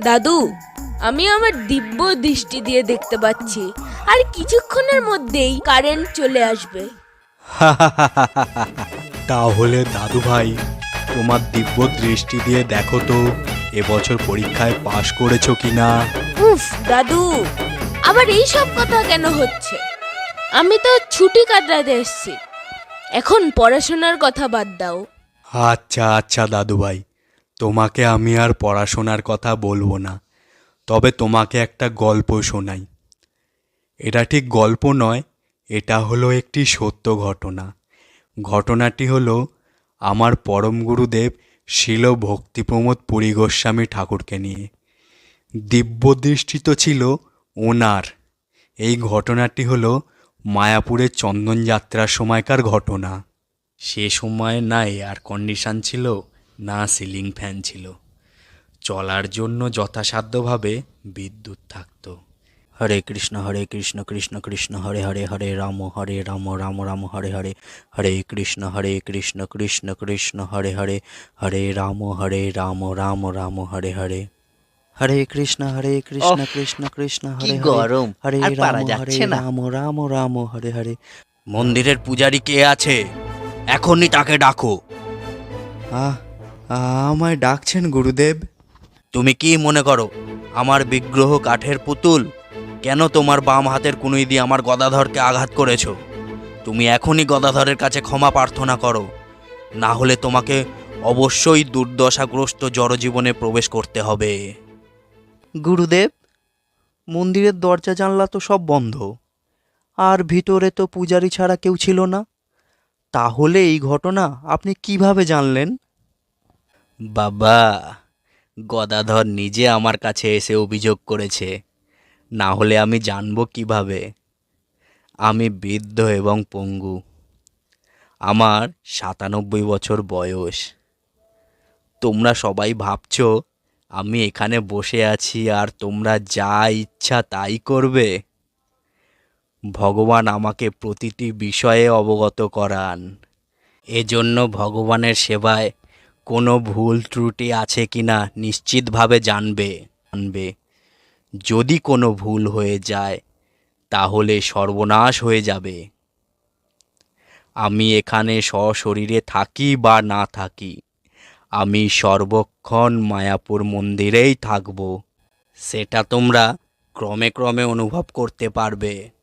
দাদু আমি আমার দিব্য দৃষ্টি দিয়ে দেখতে পাচ্ছি। আর কিছুক্ষণের মধ্যেই কারেন্ট চলে আসবে। তাহলে দাদু ভাই তোমার দিব্য দৃষ্টি দিয়ে দেখো তো এবছর পরীক্ষায় পাশ করেছ কিনা? উফ দাদু আবার এই সব কথা কেন হচ্ছে? আমি তো ছুটি কাটাতে এসেছি। এখন পড়াশোনার কথা বাদ দাও। আচ্ছা আচ্ছা দাদু ভাই। তোমাকে আমি আর পড়াশোনার কথা বলব না, তবে তোমাকে একটা গল্প শোনাই। এটা ঠিক গল্প নয়, এটা হলো একটি সত্য ঘটনা। ঘটনাটি হলো, আমার পরম গুরুদেব শিল ভক্তিপ্রমোদ পুরী গোস্বামী ঠাকুরকে নিয়ে। দিব্যদৃষ্টি তো ছিল ওনার। এই ঘটনাটি হলো মায়াপুরের চন্দন যাত্রার সময়কার ঘটনা। সে সময় না এয়ার কন্ডিশন ছিল না সিলিং ফ্যান ছিল। চলার জন্য যথাসাধ্যভাবে বিদ্যুৎ থাকতো। হরে কৃষ্ণ হরে কৃষ্ণ কৃষ্ণ কৃষ্ণ হরে হরে হরে রাম হরে রাম রাম রাম হরে হরে হরে কৃষ্ণ হরে কৃষ্ণ কৃষ্ণ কৃষ্ণ হরে হরে হরে রাম হরে রাম রাম রাম হরে হরে। হরে কৃষ্ণ হরে কৃষ্ণ কৃষ্ণ কৃষ্ণ হরে হরে গরম, হরে রাম হরে রাম রাম রাম হরে হরে। মন্দিরের পূজারি কে আছে? এখনই তাকে ডাকো। আহ আমায় ডাকছেন গুরুদেব। তুমি কি মনে করো আমার বিগ্রহ কাঠের পুতুল? কেন তোমার বাম হাতের কুনুই দিয়ে আমার গদাধরকে আঘাত করেছ? তুমি এখনই গদাধরের কাছে ক্ষমা প্রার্থনা করো। না হলে তোমাকে অবশ্যই দুর্দশাগ্রস্ত জড়জীবনে প্রবেশ করতে হবে। গুরুদেব মন্দিরের দরজা জানলা তো সব বন্ধ। আর ভিতরে তো পূজারি ছাড়া কেউ ছিল না। তাহলে এই ঘটনা আপনি কীভাবে জানলেন? বাবা, গদাধর নিজে আমার কাছে এসে অভিযোগ করেছে। না হলে আমি জানব কীভাবে? আমি বৃদ্ধ এবং পঙ্গু। আমার সাতানব্বই বছর বয়স। তোমরা সবাই ভাবছ, আমি এখানে বসে আছি আর তোমরা যা ইচ্ছা তাই করবে? ভগবান আমাকে প্রতিটি বিষয়ে অবগত করান। এজন্য ভগবানের সেবায় কোনো ভুল ত্রুটি আছে কিনা নিশ্চিতভাবে জানবে। জানবে। যদি কোনো ভুল হয়ে যায়, তাহলে সর্বনাশ হয়ে যাবে। আমি এখানে সশরীরে থাকি বা না থাকি, আমি সর্বক্ষণ মায়াপুর মন্দিরেই থাকব। সেটা তোমরা ক্রমে ক্রমে অনুভব করতে পারবে।